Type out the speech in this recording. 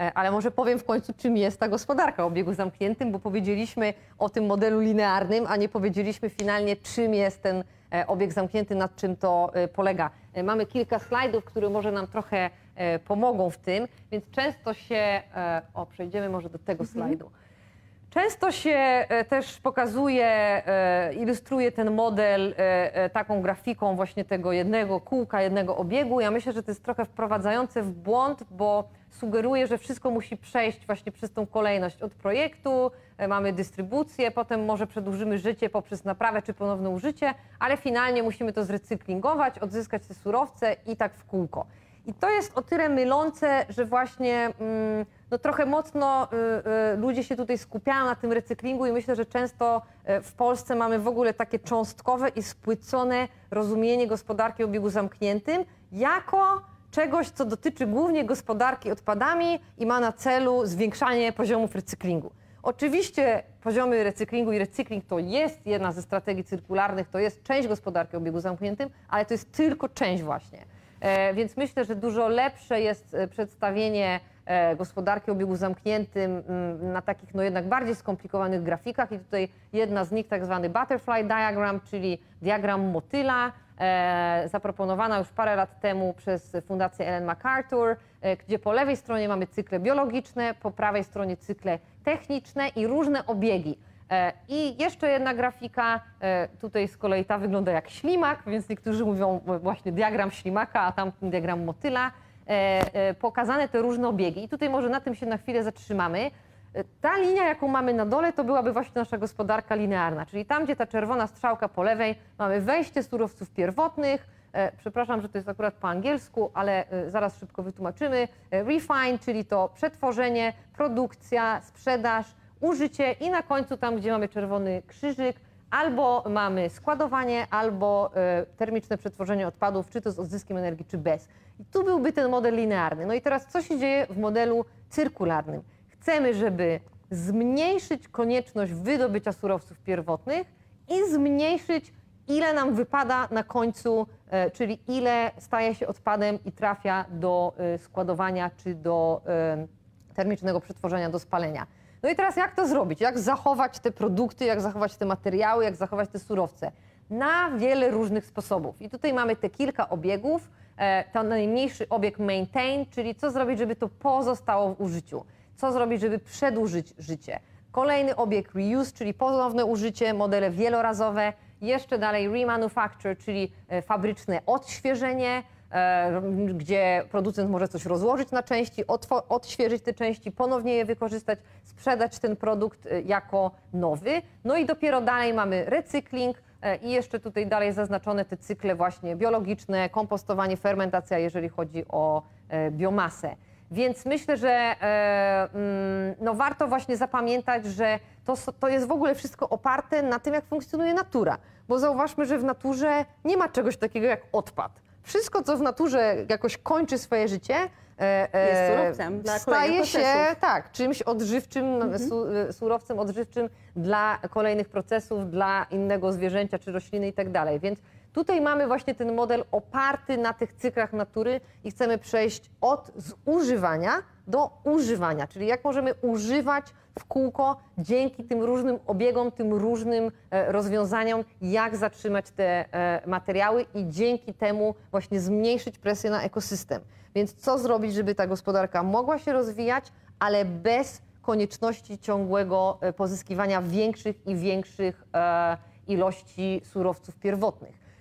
E, Ale może powiem w końcu, czym jest ta gospodarka o obiegu zamkniętym, bo powiedzieliśmy o tym modelu linearnym, a nie powiedzieliśmy finalnie, czym jest ten e, obieg zamknięty, nad czym to e, polega. Mamy kilka slajdów, które może nam trochę pomogą w tym, więc często się. O, przejdziemy może do tego slajdu. Często się e, też pokazuje, e, ilustruje ten model e, taką grafiką właśnie tego jednego kółka, jednego obiegu. Ja myślę, że to jest trochę wprowadzające w błąd, bo sugeruje, że wszystko musi przejść właśnie przez tą kolejność od projektu, mamy dystrybucję, potem może przedłużymy życie poprzez naprawę czy ponowne użycie, ale finalnie musimy to zrecyklingować, odzyskać te surowce i tak w kółko. I to jest o tyle mylące, że właśnie mm, no trochę mocno y, y, ludzie się tutaj skupiają na tym recyklingu i myślę, że często y, w Polsce mamy w ogóle takie cząstkowe i spłycone rozumienie gospodarki o obiegu zamkniętym jako czegoś, co dotyczy głównie gospodarki odpadami i ma na celu zwiększanie poziomów recyklingu. Oczywiście poziomy recyklingu i recykling to jest jedna ze strategii cyrkularnych, to jest część gospodarki o obiegu zamkniętym, ale to jest tylko część właśnie. E, Więc myślę, że dużo lepsze jest e, przedstawienie e, gospodarki obiegu zamkniętym mm, na takich no jednak bardziej skomplikowanych grafikach i tutaj jedna z nich tak zwany butterfly diagram, czyli diagram motyla, zaproponowana już parę lat temu przez Fundację Ellen MacArthur, gdzie po lewej stronie mamy cykle biologiczne, po prawej stronie cykle techniczne i różne obiegi. E, I jeszcze jedna grafika, e, tutaj z kolei ta wygląda jak ślimak, więc niektórzy mówią e, właśnie diagram ślimaka, a tamten diagram motyla. Pokazane te różne obiegi. I tutaj może na tym się na chwilę zatrzymamy. Ta linia, jaką mamy na dole, to byłaby właśnie nasza gospodarka linearna, czyli tam, gdzie ta czerwona strzałka po lewej, mamy wejście surowców pierwotnych, Przepraszam, że to jest akurat po angielsku, ale zaraz szybko wytłumaczymy. Refine, czyli to przetworzenie, produkcja, sprzedaż, użycie i na końcu tam, gdzie mamy czerwony krzyżyk, albo mamy składowanie, albo e, termiczne przetworzenie odpadów, czy to z odzyskiem energii, czy bez. I tu byłby ten model linearny. No i teraz co się dzieje w modelu cyrkularnym? Chcemy, żeby zmniejszyć konieczność wydobycia surowców pierwotnych i zmniejszyć ile nam wypada na końcu, e, czyli ile staje się odpadem i trafia do e, składowania czy do e, termicznego przetworzenia, do spalenia. No i teraz jak to zrobić? Jak zachować te produkty, jak zachować te materiały, jak zachować te surowce? Na wiele różnych sposobów. I tutaj mamy te kilka obiegów. E, Ten najmniejszy obieg maintain, czyli co zrobić, żeby to pozostało w użyciu. Co zrobić, żeby przedłużyć życie. Kolejny obieg reuse, czyli ponowne użycie, modele wielorazowe. Jeszcze dalej remanufacture, czyli e, fabryczne odświeżenie, gdzie producent może coś rozłożyć na części, odświeżyć te części, ponownie je wykorzystać, sprzedać ten produkt e, jako nowy. No i dopiero dalej mamy recykling e, i jeszcze tutaj dalej zaznaczone te cykle właśnie biologiczne, kompostowanie, fermentacja, jeżeli chodzi o e, biomasę. Więc myślę, że e, mm, no warto właśnie zapamiętać, że to, to jest w ogóle wszystko oparte na tym, jak funkcjonuje natura. Bo zauważmy, że w naturze nie ma czegoś takiego jak odpad. Wszystko, co w naturze jakoś kończy swoje życie, e, e, Jest surowcem dla staje kolejnych się procesów. tak, czymś odżywczym, su, surowcem odżywczym dla kolejnych procesów, dla innego zwierzęcia czy rośliny i tak dalej. Więc tutaj mamy właśnie ten model oparty na tych cyklach natury i chcemy przejść od zużywania do używania, czyli jak możemy używać w kółko dzięki tym różnym obiegom, tym różnym e, rozwiązaniom, jak zatrzymać te e, materiały i dzięki temu właśnie zmniejszyć presję na ekosystem. Więc co zrobić, żeby ta gospodarka mogła się rozwijać, ale bez konieczności ciągłego e, pozyskiwania większych i większych ilości surowców pierwotnych.